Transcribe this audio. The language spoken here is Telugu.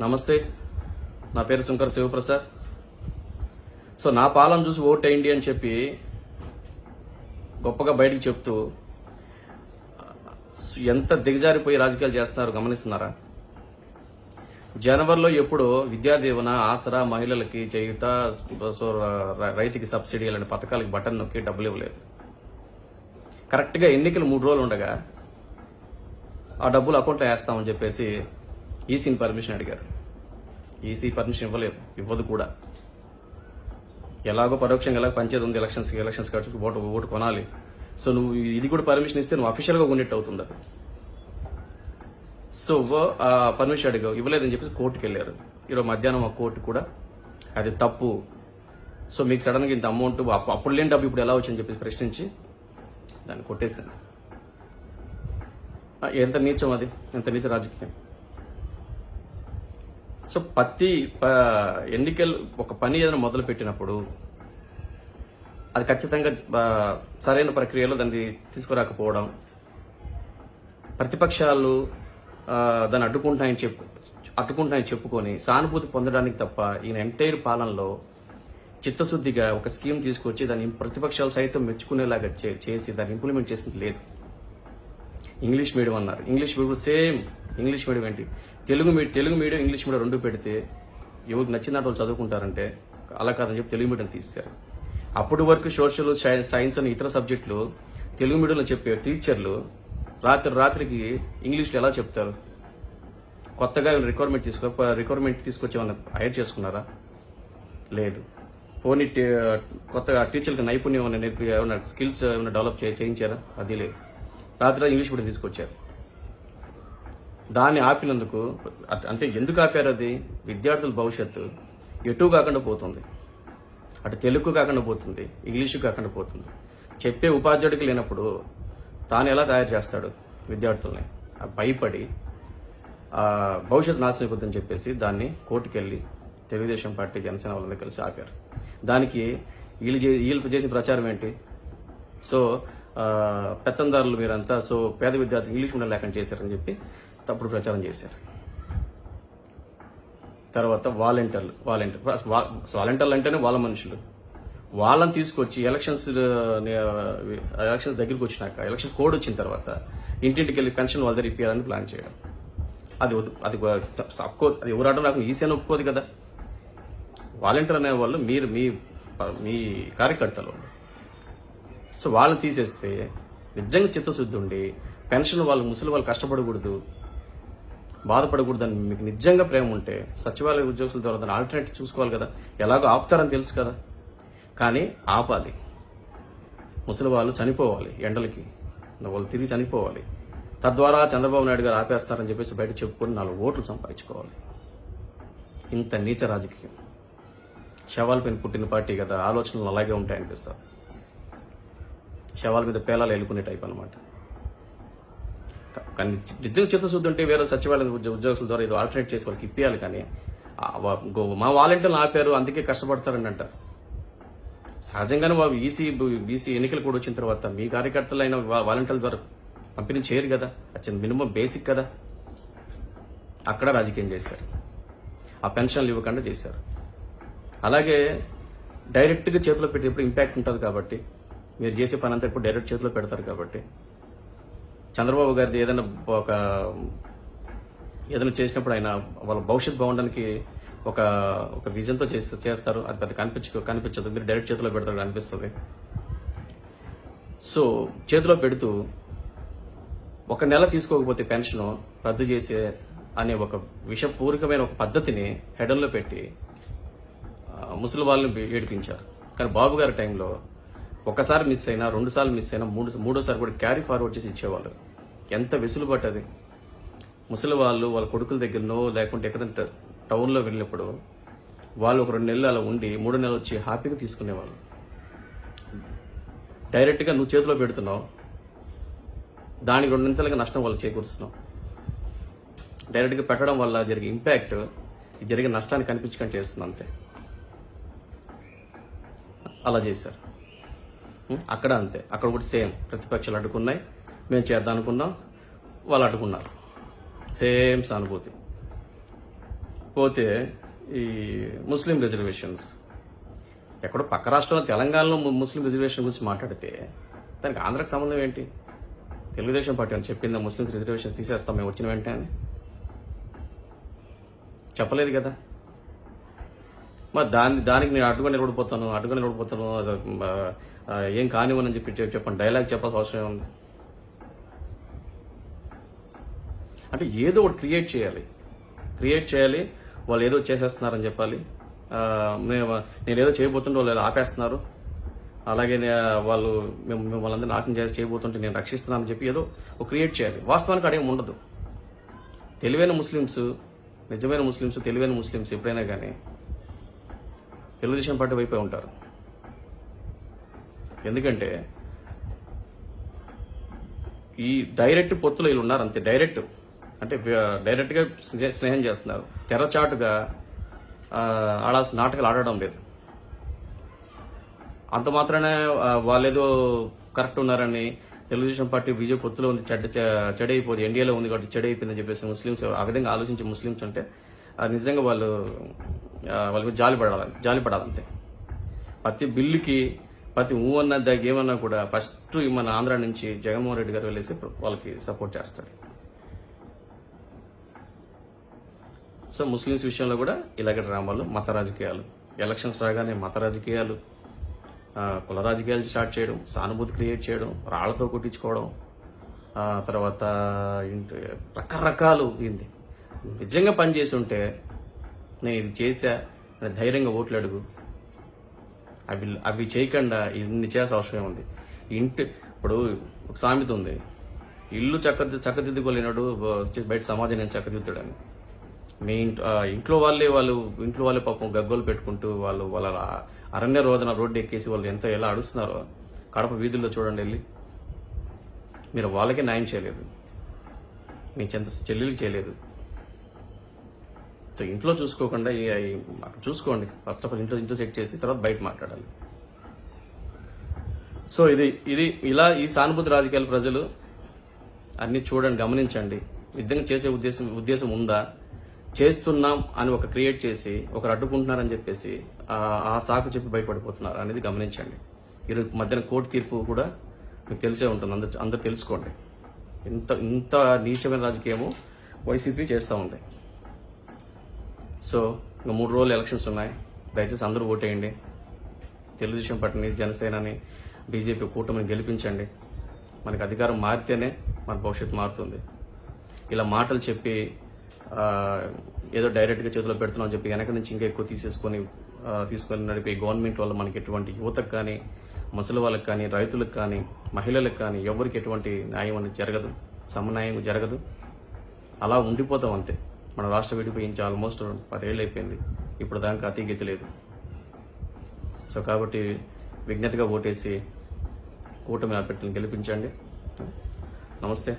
నమస్తే. నా పేరు శంకర్ శివప్రసాద్. సో నా పాలన చూసి ఓటేయండి అని చెప్పి గొప్పగా బయటికి చెప్తూ ఎంత దిగజారిపోయి రాజకీయాలు చేస్తున్నారు గమనిస్తున్నారా? జనవరిలో ఎప్పుడు విద్యాదీవన ఆసరా మహిళలకి చేయుత సో రైతుకి సబ్సిడీ ఇలాంటి పథకాలకి బటన్ నొక్కి డబ్బులు ఇవ్వలేదు. కరెక్ట్గా ఎన్నికలు మూడు రోజులు ఉండగా ఆ డబ్బులు అకౌంట్లో వేస్తామని చెప్పేసి ఈసీని పర్మిషన్ అడిగారు. ఈసీ పర్మిషన్ ఇవ్వలేదు ఇవ్వదు కూడా. ఎలాగో పరోక్షంగా ఎలాగో పంచేది ఉంది ఎలక్షన్స్ ఎలక్షన్స్ కాబట్టి ఓటు ఓటు కొనాలి. సో నువ్వు ఇది కూడా పర్మిషన్ ఇస్తే నువ్వు అఫీషియల్గా ఉండేట్టు అవుతుంది? సో పర్మిషన్ అడిగావు ఇవ్వలేదని చెప్పేసి కోర్టుకి వెళ్ళారు. ఈరోజు మధ్యాహ్నం ఆ కోర్టు కూడా అది తప్పు. సో మీకు సడన్గా ఇంత అమౌంట్ అప్పుడు లేని డబ్బు ఇప్పుడు ఎలా వచ్చని చెప్పేసి ప్రశ్నించి దాన్ని కొట్టేశాను. ఎంత నీచం అది? ఎంత నీచ రాజకీయం? సో ప్రతి ప- ఎన్నికలు ఒక పని ఏదైనా మొదలు పెట్టినప్పుడు అది ఖచ్చితంగా సరైన ప్రక్రియలో దాన్ని తీసుకురాకపోవడం ప్రతిపక్షాలు దాన్ని అడ్డుకుంటాయని చెప్పు అడ్డుకుంటాయని చెప్పుకొని సానుభూతి పొందడానికి తప్ప ఈయన ఎంటైర్ పాలనలో చిత్తశుద్ధిగా ఒక స్కీమ్ తీసుకొచ్చి దాన్ని ప్రతిపక్షాలు సైతం మెచ్చుకునేలాగా చేసి దాన్ని ఇంప్లిమెంట్ చేసింది లేదు. ఇంగ్లీష్ మీడియం అన్నారు. English medium same English medium ఏంటి? Telugu medium Telugu medium English medium రెండు పెడితే ఎవరికి నచ్చిన వాళ్ళు చదువుకుంటారంటే అలా కాదని చెప్పి తెలుగు మీడియం తీశారు అప్పటి వరకు సోషల్ సై- సైన్స్ అని ఇతర సబ్జెక్టులు తెలుగు మీడియంలో చెప్పే టీచర్లు రాత్రి రాత్రికి ఇంగ్లీష్లో ఎలా చెప్తారు? కొత్తగా రిక్వైర్మెంట్ తీసుకో రిక్వైర్మెంట్ తీసుకొచ్చి ఏమైనా హైర్ చేసుకున్నారా? లేదు. పోనీ టీ- కొత్తగా టీచర్కి నైపుణ్యం ఏమైనా నేర్పి ఏమైనా స్కిల్స్ ఏమైనా డెవలప్ చేయించారా? అది లేదు. రాత్రి ఇంగ్లీష్ మీడియం తీసుకొచ్చారు. దాన్ని ఆపినందుకు అంటే ఎందుకు ఆపారు అది? విద్యార్థుల భవిష్యత్తు ఎటు కాకుండా పోతుంది. అటు తెలుగు కాకుండా పోతుంది ఇంగ్లీషు కాకుండా పోతుంది. చెప్పే ఉపాధ్యాయుడికి లేనప్పుడు తాను ఎలా తయారు చేస్తాడు విద్యార్థుల్ని? భయపడి ఆ భవిష్యత్తు నాశనం అయిపోతుందని చెప్పేసి దాన్ని కోర్టుకెళ్ళి తెలుగుదేశం పార్టీ జనసేన వాళ్ళందరూ కలిసి ఆపారు. దానికి వీళ్ళు చే- వీళ్ళు చేసిన ప్రచారం ఏంటి? సో పెత్తందారులు మీరంతా సో పేద విద్యార్థులు ఇంగ్లీష్ మీడియం చేశారని చెప్పి తప్పుడు ప్రచారం చేశారు. తర్వాత వాలంటీర్లు వాలంటీర్ వాలంటీర్లు అంటేనే వాళ్ళ మనుషులు. వాళ్ళని తీసుకొచ్చి ఎలక్షన్స్ ఎలక్షన్స్ దగ్గరికి వచ్చినాక ఎలక్షన్ కోడ్ వచ్చిన తర్వాత ఇంటింటికి వెళ్ళి పెన్షన్ వాళ్ళ దగ్గర ఇప్పించాలని ప్లాన్ చేయడం. అది అది అది ఎవరాటం నాకు ఈసీని ఒప్పుకోదు కదా. వాలంటీర్ అనే వాళ్ళు మీరు మీ మీ కార్యకర్తలు. సో వాళ్ళని తీసేస్తే నిజంగా చిత్తశుద్ధి ఉండి పెన్షన్ వాళ్ళు ముసలి వాళ్ళు కష్టపడకూడదు. బాధపడకూడదని మీకు నిజంగా ప్రేమ ఉంటే సచివాలయ ఉద్యోగుల ద్వారా దాన్ని ఆల్టర్నేటివ్ చూసుకోవాలి కదా. ఎలాగో ఆపుతారని తెలుసు కదా. కానీ ఆపాలి. ముసలి వాళ్ళు చనిపోవాలి ఎండలకి. వాళ్ళు తిరిగి చనిపోవాలి. తద్వారా చంద్రబాబు నాయుడు గారు ఆపేస్తారని చెప్పేసి బయట చెప్పుకొని నాలుగు ఓట్లు సంపాదించుకోవాలి. ఇంత నీచ రాజకీయం. శవాల పైన పుట్టిన పార్టీ కదా. ఆలోచనలు అలాగే ఉంటాయనిపిస్తారు. శవాల మీద పేలాలు ఎలుకునే టైప్ అనమాట కానీ నిజంగా చిత్తశుద్ధి ఉంటే వేరే సచివాలయ ఉద్యోగస్తుల ద్వారా ఇది ఆల్టర్నేట్ చేసి వాళ్ళకి ఇప్పియాలి కానీ మా వాలంటీర్లు ఆపారు అందుకే కష్టపడతారని అంటారు. సహజంగానే వాళ్ళు ఈసీ బీసీ ఎన్నికలు కూడా వచ్చిన తర్వాత మీ కార్యకర్తలైన వాలంటీర్ల ద్వారా పంపిణీ చేయరు కదా? అది మినిమం బేసిక్ కదా? అక్కడ రాజకీయం చేశారు. ఆ పెన్షన్లు ఇవ్వకుండా చేశారు. అలాగే డైరెక్ట్గా చేతిలో పెట్టేటప్పుడు ఇంపాక్ట్ ఉంటుంది కాబట్టి మీరు చేసే పని అంతా ఇప్పుడు డైరెక్ట్ చేతిలో పెడతారు కాబట్టి చంద్రబాబు గారిది ఏదైనా ఒక ఏదైనా చేసినప్పుడు ఆయన వాళ్ళ భవిష్యత్ బాగుండడానికి ఒక ఒక విజన్తో చేసి చేస్తారు. అది పెద్ద కనిపించ కనిపించదు. మీరు డైరెక్ట్ చేతిలో పెడతారు అనిపిస్తుంది. సో చేతిలో పెడుతూ ఒక నెల తీసుకోకపోతే పెన్షన్ రద్దు చేసే అనే ఒక విషపూరికమైన ఒక పద్ధతిని హెడల్లో పెట్టి ముసలి వాళ్ళని ఏడిపించారు. కానీ బాబు గారి టైంలో ఒకసారి మిస్ అయినా రెండు సార్లు మిస్ అయినా మూడు మూడోసారి కూడా క్యారీ ఫార్వర్డ్ చేసి ఇచ్చేవాళ్ళు. ఎంత వెసులుబాటు అది. ముసలి వాళ్ళు వాళ్ళ కొడుకుల దగ్గరనో లేకుంటే ఎక్కడైనా టౌన్లో వెళ్ళినప్పుడు వాళ్ళు ఒక రెండు నెలలు అలా ఉండి మూడు నెలలు వచ్చి హ్యాపీగా తీసుకునేవాళ్ళు. డైరెక్ట్గా నువ్వు చేతిలో పెడుతున్నావు. దానికి రెండింతలుగా నష్టం వాళ్ళు చేకూరుస్తున్నావు. డైరెక్ట్గా పెట్టడం వల్ల జరిగే ఇంపాక్ట్ జరిగే నష్టాన్ని కనిపించకుండా చేస్తుంది అంతే. అలా చేశారు. అక్కడ అంతే. అక్కడ కూడా సేమ్. ప్రతిపక్షాలు అడ్డుకున్నాయి. మేము చేద్దాం అనుకున్నాం. వాళ్ళు అడ్డుకున్నారు. సేమ్ సానుభూతి. పోతే ఈ ముస్లిం రిజర్వేషన్స్. ఎక్కడో పక్క రాష్ట్రంలో తెలంగాణలో ముస్లిం రిజర్వేషన్ గురించి మాట్లాడితే దానికి ఆంధ్రాకి సంబంధం ఏంటి? తెలుగుదేశం పార్టీ అని చెప్పిందా? ముస్లిం రిజర్వేషన్ తీసేస్తాం మేము వచ్చిన వెంటనే చెప్పలేదు కదా. మరి దాన్ని దానికి నేను అడ్డుగా నిలబడిపోతాను అడ్డుగా నిలబడిపోతాను అది, ఏం కానివ్వనని చెప్పి చెప్పండి. డైలాగ్ చెప్పాల్సిన అవసరం ఉంది అంటే ఏదో ఒకటి క్రియేట్ చేయాలి. క్రియేట్ చేయాలి వాళ్ళు ఏదో చేసేస్తున్నారని చెప్పాలి. నేను ఏదో చేయబోతుంటే వాళ్ళు ఆపేస్తున్నారు. అలాగే వాళ్ళు మేము మిమ్మల్ని అందరినీ నాశనం చేసి చేయబోతుంటే నేను రక్షిస్తున్నానని చెప్పి ఏదో ఒక క్రియేట్ చేయాలి. వాస్తవానికి అడేం ఉండదు. తెలివైన ముస్లిమ్స్ నిజమైన ముస్లిమ్స్ తెలివైన ముస్లిమ్స్ ఎప్పుడైనా కానీ తెలుగుదేశం పార్టీ వైపే ఉంటారు. ఎందుకంటే ఈ డైరెక్ట్ పొత్తులు వీళ్ళు ఉన్నారు అంతే. డైరెక్ట్ అంటే డైరెక్ట్గా స్నేహం చేస్తున్నారు. తెరచాటుగా ఆడాల్సిన నాటకాలు ఆడడం లేదు. అంత మాత్రమే వాళ్ళేదో కరెక్ట్ ఉన్నారని తెలుగుదేశం పార్టీ బీజేపీ పొత్తులో ఉంది చెడ్డ చె- ఎన్డీఏలో ఉంది కాబట్టి చెడైపోయిందని చెప్పేసి ముస్లిమ్స్ ఆ విధంగా ఆలోచించే ముస్లిమ్స్ అంటే నిజంగా వాళ్ళు వాళ్ళ మీద జాలి పడాలి జాలి పడాలంతే. ప్రతి బిల్లుకి ప్రతి ఊ అన్న దగ్గర ఏమన్నా కూడా ఫస్ట్ మన ఆంధ్ర నుంచి జగన్మోహన్ రెడ్డి గారు వెళ్ళేసి వాళ్ళకి సపోర్ట్ చేస్తారు. సో ముస్లిమ్స్ విషయంలో కూడా ఇలాగే డ్రామాలు మత రాజకీయాలు. ఎలక్షన్స్ రాగానే మత రాజకీయాలు కుల రాజకీయాలు స్టార్ట్ చేయడం సానుభూతి క్రియేట్ చేయడం రాళ్ళతో కొట్టించుకోవడం తర్వాత ఏంటి రకరకాలు ఏంటి నిజంగా పనిచేసి ఉంటే నేను ఇది చేశా అని ధైర్యంగా ఓట్లు అడుగు. అవి అవి చేయకుండా ఇన్ని చేయాల్సిన అవసరం ఉంది ఇంటి ఇప్పుడు ఒక సామెత ఉంది. ఇల్లు చక్కది చక్కదిద్దుకోలేనాడు బయట సమాజం చక్కదిద్దుడని మీ ఇంట్లో ఇంట్లో వాళ్ళే వాళ్ళు ఇంట్లో వాళ్ళే పాపం గగ్గోలు పెట్టుకుంటూ వాళ్ళు వాళ్ళ అరణ్య రోదన రోడ్డు ఎక్కేసి వాళ్ళు ఎంత ఎలా అడుస్తున్నారో కడప వీధుల్లో చూడండి వెళ్ళి. మీరు వాళ్ళకే న్యాయం చేయలేదు. మీ చెంత చెల్లెలకి చేయలేదు. సో ఇంట్లో చూసుకోకుండా ఈ- చూసుకోండి. ఫస్ట్ ఆఫ్ ఆల్ ఇంట్లో ఇంట్లో సెట్ చేసి తర్వాత బయట మాట్లాడాలి. సో ఇది ఇది ఇలా ఈ సానుభూతి రాజకీయాల ప్రజలు అన్ని చూడండి గమనించండి. విధంగా చేసే ఉద్దేశం ఉద్దేశం ఉందా? చేస్తున్నాం అని ఒక క్రియేట్ చేసి ఒకరు అడ్డుకుంటున్నారని చెప్పేసి ఆ ఆ సాకు చెప్పి బయటపడిపోతున్నారు అనేది గమనించండి. ఈరోజు మధ్యాహ్నం కోర్టు తీర్పు కూడా మీకు తెలిసే ఉంటుంది. అందరు అందరు తెలుసుకోండి. ఇంత ఇంత నీచమైన రాజకీయము వైసీపీ చేస్తూ ఉంది. సో ఇంకా మూడు రోజులు ఎలక్షన్స్ ఉన్నాయి. దయచేసి అందరూ ఓటేయండి. తెలుగుదేశం పార్టీని జనసేనని బీజేపీ కూటమిని గెలిపించండి. మనకి అధికారం మారితేనే మన భవిష్యత్తు మారుతుంది. ఇలా మాటలు చెప్పి ఏదో డైరెక్ట్గా చేతిలో పెడుతున్నాం చెప్పి వెనక నుంచి ఇంకా ఎక్కువ తీసేసుకొని తీసుకొని నడిపే గవర్నమెంట్ వల్ల మనకి ఎటువంటి యువతకు కానీ ముసలి వాళ్ళకి కానీ రైతులకు కానీ మహిళలకు కానీ ఎవరికి ఎటువంటి న్యాయం అనేది జరగదు. సమన్యాయం జరగదు. అలా ఉండిపోతాం అంతే. మన రాష్ట్ర విడిపోయించి ఆల్మోస్ట్ పదేళ్ళు అయిపోయింది. ఇప్పుడు దానికి అతిగతి లేదు. సో కాబట్టి విజ్ఞతగా ఓటేసి కూటమి అభ్యర్థులను గెలిపించండి. నమస్తే.